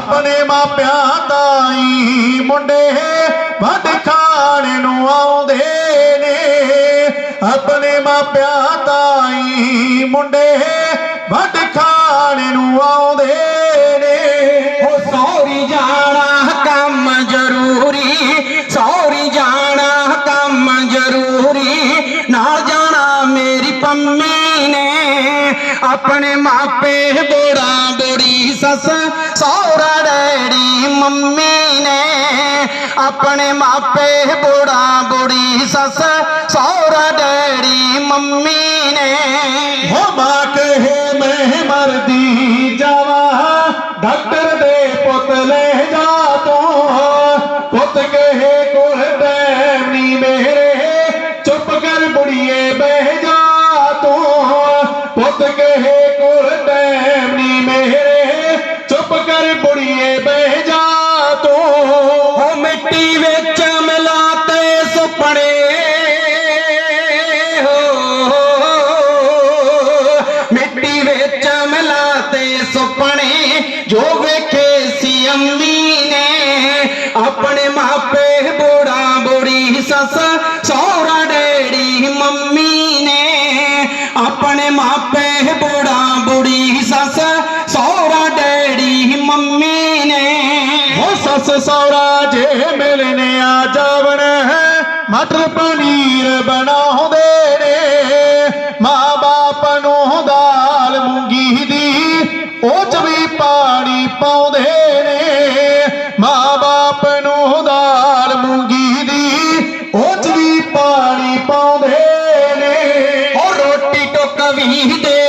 ਆਪਣੇ ਮਾਪਿਆਂ ਤਾਈ ਮੁੰਡੇ ਵੱਢ ਖਾਣੇ ਨੂੰ ਆਉਂਦੇ ਨੇ। ਆਪਣੇ ਮਾਪਿਆਂ ਤਾਈ ਮੁੰਡੇ ਵੱਢ ਖਾਣੇ ਨੂੰ ਆਉਂਦੇ ਨੇ। ਉਹ ਸੌਰੀ ਜਾਣਾ ਕੰਮ ਜ਼ਰੂਰੀ, ਸੌਰੀ ਜਾਣਾ ਕੰਮ ਜ਼ਰੂਰੀ, ਨਾਲ ਜਾਣਾ ਮੇਰੀ ਪੰਮੀ ਨੇ। ਆਪਣੇ ਮਾਪੇ ਬੋੜਾ ਬੋੜੀ ਸੱਸ ਸੌਰਾ ਮੰਮੀ ਨੇ ਆਪਣੇ ਮਾਪੇ ਬੋੜਾ ਬੋੜੀ ਸੱਸ ਸੌਰਾ ਡੈਡੀ ਮੰਮੀ ਨੇ। ਹੋ ਮਾਂ ਕਹੇ ਮੈਂ ਮਰਦੀ ਜਾਵਾਂ, ਡਾਕਟਰ ਦੇ ਪੁੱਤ ਲੈ ਜਾ ਤੂੰ। ਪੁੱਤ ਕਹੇ ਕੋਲ ਟੈਮ ਨੀ ਮੇਰੇ, ਚੁੱਪ ਕਰ ਬੁੜੀਏ ਬਹਿ ਜਾ ਤੂੰ। ਪੁੱਤ ਕਹੇ ਮਿੱਟੀ ਵਿੱਚ ਮਿਲਾਤੇ ਸੁਪਨੇ। ਹੋ ਮਿੱਟੀ ਵਿੱਚ ਮਿਲਾਤੇ ਸੁਪਨੇ। ਜੋ ਵੇਖੇ ਸੀ ਅੰਮੀ ਨੇ, ਆਪਣੇ ਮਾਪੇ ਬੋੜਾ ਬੋੜੀ ਸੱਸ ਸੱਸ ਸੌਰਾ ਜੇ ਮਿਲਨੇ ਆ ਜਾਵਣ ਹੈ ਮਟਰ ਪਨੀਰ ਬਣਾਉਂਦੇ ਨੇ। ਮਾਂ ਬਾਪ ਨੂੰ ਦਾਲ ਮੂੰਗੀ ਦੀ, ਉਹ ਚ ਵੀ ਪਾਣੀ ਪਾਉਂਦੇ ਨੇ। ਮਾਂ ਬਾਪ ਨੂੰ ਦਾਲ ਮੂੰਗੀ ਦੀ, ਉਹ ਚ ਵੀ ਪਾਣੀ ਪਾਉਂਦੇ ਨੇ। ਉਹ ਰੋਟੀ ਟੋਕ ਵੀ ਦੇ